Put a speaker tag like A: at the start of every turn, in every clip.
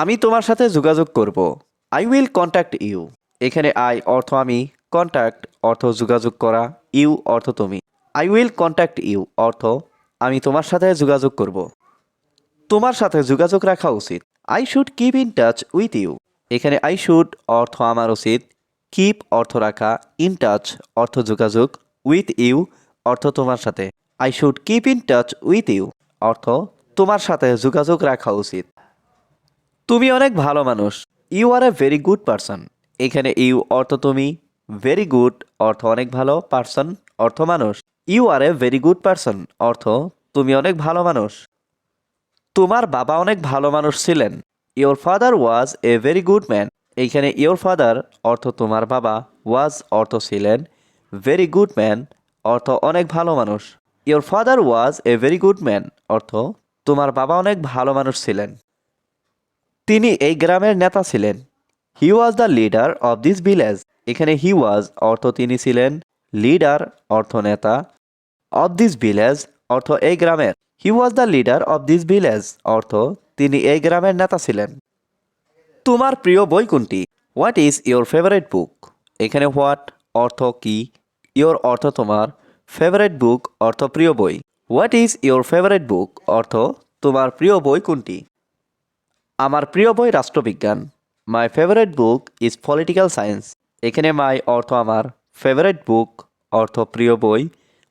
A: আমি তোমার সাথে যোগাযোগ করব। আই উইল কন্ট্যাক্ট ইউ এখানে আই অর্থ আমি কন্ট্যাক্ট অর্থ যোগাযোগ করা ইউ অর্থ তুমি। আই উইল কন্ট্যাক্ট ইউ অর্থ আমি তোমার সাথে যোগাযোগ করব। তোমার সাথে যোগাযোগ রাখা উচিত। I should keep in touch with you এখানে আই শুড অর্থ আমার উচিত। কিপ অর্থ রাখা ইন টাচ অর্থ যোগাযোগ উইথ ইউ অর্থ তোমার সাথে। I should keep in touch with you অর্থ তোমার সাথে যোগাযোগ রাখা উচিত। তুমি অনেক ভালো মানুষ। You are a very good person এখানে ইউ অর্থ তুমি ভেরি গুড অর্থ অনেক ভালো পারসন অর্থ মানুষ। You are a very good person অর্থ তুমি অনেক ভালো মানুষ। তোমার বাবা অনেক ভালো মানুষ ছিলেন। Your father was a very good man এইখানে ইওর ফাদার অর্থ তোমার বাবা ওয়াজ অর্থ ছিলেন ভেরি গুড ম্যান অর্থ অনেক ভালো মানুষ। Your father was a very good man অর্থ তোমার বাবা অনেক ভালো মানুষ ছিলেন। তিনি এই গ্রামের নেতা ছিলেন। He was the leader of this village এখানে হি ওয়াজ অর্থ তিনি ছিলেন লিডার অর্থ নেতা অব দিস ভিলেজ অর্থ এই গ্রামের। He was the leader of this village অর্থ তিনি এই গ্রামের নেতা ছিলেন। তোমার প্রিয় বই কোনটি? What is your favourite book এখানে হোয়াট অর্থ কি? ইয়োর অর্থ তোমার ফেভারিট বুক অর্থ প্রিয় বই। What is your favourite book অর্থ তোমার প্রিয় বই কোনটি? আমার প্রিয় বই রাষ্ট্রবিজ্ঞান। My favourite book is political science এখানে মাই অর্থ আমার ফেভারিট বুক অর্থ প্রিয় বই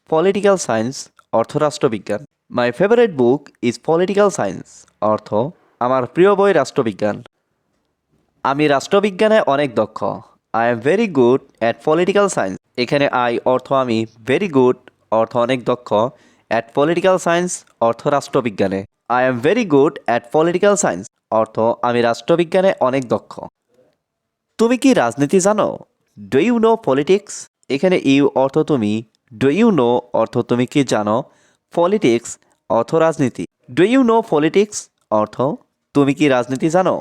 A: পলিটিক্যাল সায়েন্স অর্থ রাষ্ট্রবিজ্ঞান। My favourite book is political science অর্থ আমার প্রিয় বই রাষ্ট্রবিজ্ঞান। আমি রাষ্ট্রবিজ্ঞানে অনেক দক্ষ। I am very good at political science এখানে আই অর্থ আমি ভেরি গুড অর্থ অনেক দক্ষ অ্যাট পলিটিক্যাল সায়েন্স অর্থ রাষ্ট্রবিজ্ঞানে। I am very good at political science অর্থ, আমি রাষ্ট্রবিজ্ঞানে অনেক দক্ষ। তুমি কি রাজনীতি জানো? ডু ইউ নো পলিটিক্স এখানে ইউ অর্থ তুমি। ডু ইউ নো অর্থ তুমি কি জানো? পলিটিক্স অর্থ রাজনীতি। ডু ইউ নো পলিটিক্স অর্থ, তুমি কি রাজনীতি জানো?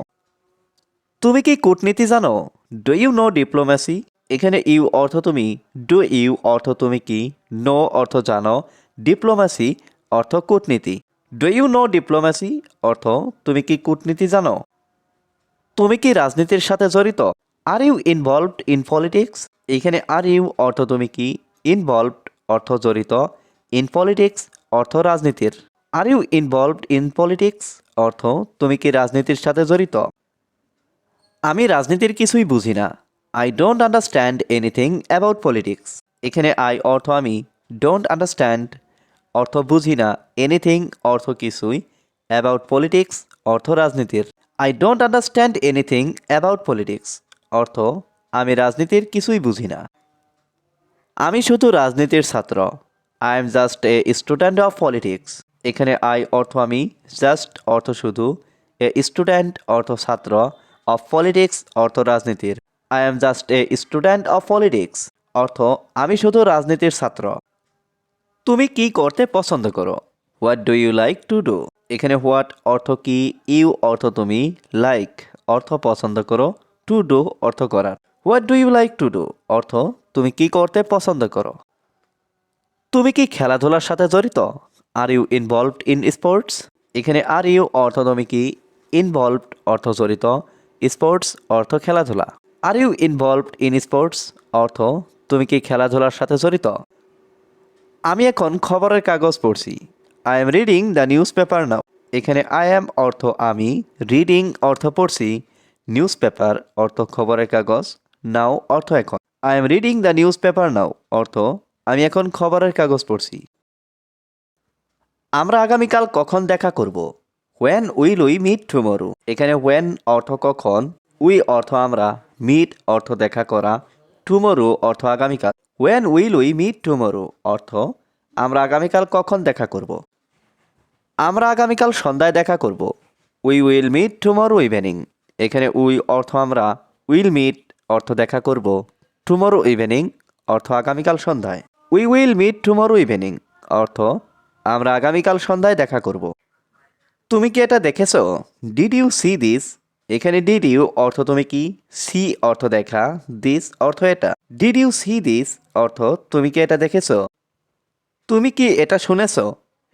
A: তুমি কি কূটনীতি জানো? ডু ইউ নো ডিপ্লোম্যাসি এখানে ইউ অর্থ তুমি। ডু ইউ অর্থ তুমি কি? নো অর্থ জানো। ডিপ্লোম্যাসি অর্থ কূটনীতি। ডু ইউ নো ডিপ্লোম্যাসি অর্থ, তুমি কি কূটনীতি জানো? তুমি কি রাজনীতির সাথে জড়িত? Are you involved in politics এখানে আর ইউ অর্থ তুমি কি? ইনভলভড অর্থ জড়িত। ইন পলিটিক্স অর্থ রাজনীতির। Are you involved in politics অর্থ, তুমি কি রাজনীতির সাথে জড়িত? আমি রাজনীতির কিছুই বুঝি না। I don't understand anything about politics এখানে আই অর্থ আমি। ডোন্ট আন্ডারস্ট্যান্ড অর্থ বুঝি না এনিথিং অর্থ কিছুই অ্যাবাউট পলিটিক্স অর্থ রাজনীতির। I don't understand anything about politics অর্থ আমি রাজনীতির কিছুই বুঝি না। আমি শুধু রাজনীতির ছাত্র। I am just a student of politics এখানে আই অর্থ আমি জাস্ট অর্থ শুধু এ স্টুডেন্ট অর্থ ছাত্র অফ পলিটিক্স অর্থ রাজনীতির। I am just a student of politics অর্থ আমি শুধু রাজনীতির ছাত্র। তুমি কি করতে পছন্দ করো? What do you like to do এখানে হোয়াট অর্থ কি? ইউ অর্থ তুমি লাইক অর্থ পছন্দ করো। টু ডু অর্থ করার। What do you like to do অর্থ তুমি কি করতে পছন্দ করো? তুমি কি খেলাধুলার সাথে জড়িত? Are you involved in sports এখানে আর ইউ অর্থ তুমি কি? ইনভলভড অর্থ জড়িত। স্পোর্টস অর্থ খেলাধুলা। Are you involved in sports অর্থ তুমি কি খেলাধুলার সাথে জড়িত? আমি এখন খবরের কাগজ পড়ছি। I am reading the newspaper now এখানে আই এম অর্থ আমি রিডিং অর্থ পড়ছি। নিউজ পেপার অর্থ খবরের কাগজ নাও অর্থ এখন। I am reading the newspaper now অর্থ আমি এখন খবরের কাগজ পড়ছি। আমরা আগামীকাল কখন দেখা করব? When will we meet tomorrow এখানে হোয়েন অর্থ কখন? উই অর্থ আমরা মিট অর্থ দেখা করা। টুমরো অর্থ আগামীকাল। When will we meet tomorrow অর্থ, আমরা আগামীকাল কখন দেখা করব? আমরা আগামীকাল সন্ধ্যায় দেখা করব। We will meet tomorrow evening এখানে উই অর্থ আমরা উইল মিট অর্থ দেখা করব। টুমরো ইভেনিং অর্থ আগামীকাল সন্ধ্যায়। We will meet tomorrow evening অর্থ, আমরা আগামীকাল সন্ধ্যায় দেখা করব। তুমি কি এটা দেখেছ? ডিড ইউ সি দিস এখানে ডিড ইউ অর্থ তুমি কি? সি অর্থ দেখা। দিস অর্থ এটা। ডিড ইউ সি দিস অর্থ তুমি কি এটা দেখেছ? তুমি কি এটা শুনেছ?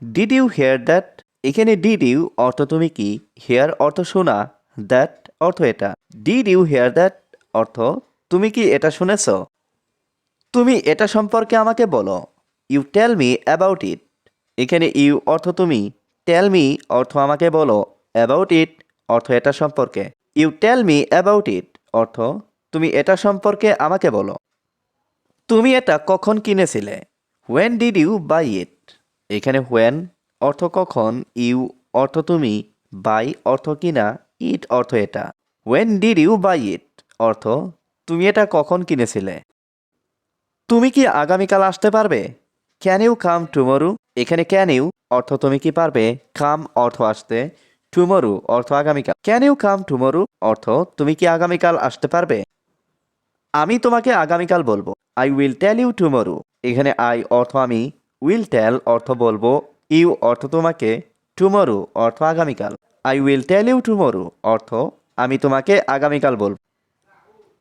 A: ডিড ইউ হেয়ার দ্যাট এখানে ডিড ইউ অর্থ তুমি কি? হেয়ার অর্থ শোনা। দ্যাট অর্থ এটা। ডিড ইউ হেয়ার দ্যাট অর্থ তুমি কি এটা শুনেছ? তুমি এটা সম্পর্কে আমাকে বলো। You tell me about it এখানে ইউ অর্থ তুমি। টেল মি অর্থ আমাকে বলো। অ্যাবাউট ইট অর্থ এটা সম্পর্কে। You tell me about it অর্থ, তুমি এটা সম্পর্কে আমাকে বলো। তুমি এটা কখন কিনেছিলে? When did you buy it এখানে হোয়েন অর্থ কখন ইউ অর্থ তুমি বাই অর্থ কিনা ইট অর্থ এটা। When did you buy it অর্থ, তুমি এটা কখন কিনেছিলে? তুমি কি আগামীকাল আসতে পারবে? ক্যান ইউ কাম টুমরু এখানে ক্যান ইউ অর্থ তুমি কি পারবে? কাম অর্থ আসতে। টুমরু অর্থ আগামীকাল। ক্যান ইউ কাম টুমরু অর্থ, তুমি কি আগামীকাল আসতে পারবে? আমি তোমাকে আগামীকাল বলব। I will tell you tomorrow এখানে আই অর্থ আমি উইল টেল অর্থ বলব। ইউ অর্থ তোমাকে টুমরু অর্থ আগামীকাল। I will tell you tomorrow অর্থ, আমি তোমাকে আগামীকাল বলব।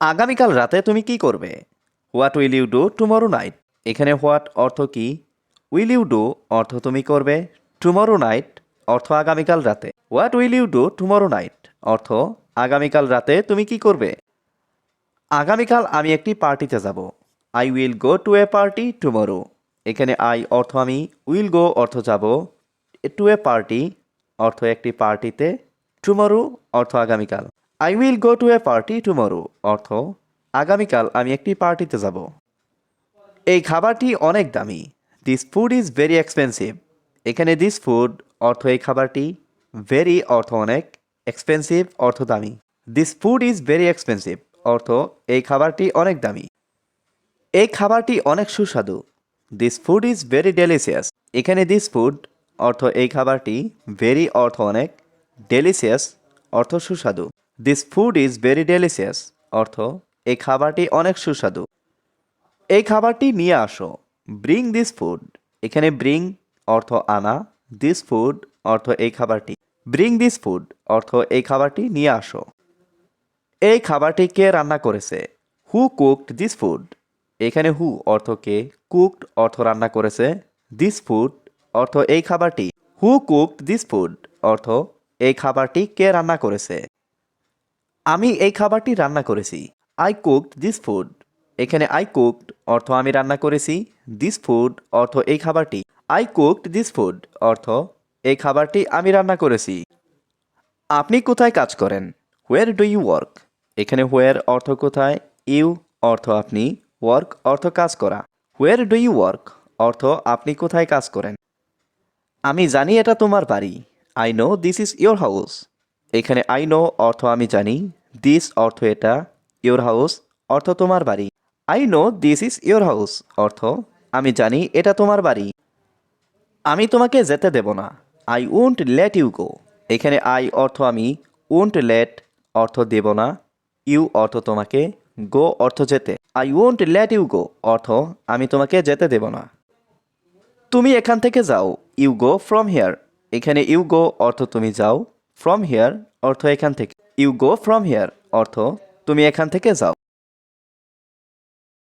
A: আগামীকাল রাতে তুমি কি করবে? What will you do tomorrow night এখানে হোয়াট অর্থ কি? উইল ইউ ডু অর্থ তুমি করবে। টুমরো নাইট অর্থ আগামীকাল রাতে। What will you do tomorrow night অর্থ, আগামীকাল রাতে তুমি কি করবে? আগামীকাল আমি একটি পার্টিতে যাব। I will go to a party tomorrow এখানে আই অর্থ আমি উইল গো অর্থ যাব। টু এ পার্টি অর্থ একটি পার্টিতে। টুমরো অর্থ আগামীকাল। I will go to a party tomorrow অর্থ, আগামীকাল আমি একটি পার্টিতে যাব। এই খাবারটি অনেক দামি। This food is very expensive এখানে দিস ফুড অর্থ এই খাবারটি ভেরি অর্থ অনেক এক্সপেন্সিভ অর্থ দামি this food is very expensive অর্থ এই খাবারটি অনেক দামি। এই খাবারটি অনেক সুস্বাদু। This food is very delicious এখানে দিস ফুড অর্থ এই খাবারটি ভেরি অর্থ অনেক ডেলিসিয়াস অর্থ সুস্বাদু। This food is very delicious অর্থ এই খাবারটি অনেক সুস্বাদু। এই খাবারটি নিয়ে আসো। ব্রিং দিস ফুড এখানে ব্রিং অর্থ আনা। দিস ফুড অর্থ এই খাবারটি। ব্রিং দিস ফুড অর্থ এই খাবারটি নিয়ে আসো। এই খাবারটি কে রান্না করেছে? হু কুকড দিস ফুড এখানে হু অর্থ কে কুকড অর্থ রান্না করেছে। দিস ফুড অর্থ এই খাবারটি। হু কুকড দিস ফুড অর্থ এই খাবারটি কে রান্না করেছে? আমি এই খাবারটি রান্না করেছি। আই কুকড দিস ফুড এখানে আই কুকড অর্থ আমি রান্না করেছি। দিস ফুড অর্থ এই খাবারটি। আই কুকড দিস ফুড অর্থ, এই খাবারটি আমি রান্না করেছি। আপনি কোথায় কাজ করেন? হোয়ার ডু ইউ ওয়ার্ক এখানে হোয়ার অর্থ কোথায় ইউ অর্থ আপনি ওয়ার্ক অর্থ কাজ করা। হোয়ার ডু ইউ ওয়ার্ক অর্থ আপনি কোথায় কাজ করেন? আমি জানি এটা তোমার বাড়ি। I know this is your house এখানে আই নো অর্থ আমি জানি দিস অর্থ এটা ইয়োর হাউস অর্থ তোমার বাড়ি। I know this is your house অর্থ আমি জানি এটা তোমার বাড়ি। আমি তোমাকে যেতে দেব না। I won't let you go এখানে আই অর্থ আমি উন্ট লেট অর্থ দেব না। ইউ অর্থ তোমাকে গো অর্থ যেতে। I won't let you go অর্থ আমি তোমাকে যেতে দেব না। তুমি এখান থেকে যাও ইউ গো ফ্রম হিয়ার এখানে ইউ গো অর্থ তুমি যাও ফ্রম হিয়ার অর্থ এখান থেকে। ইউ গো ফ্রম হিয়ার অর্থ তুমি এখান থেকে যাও।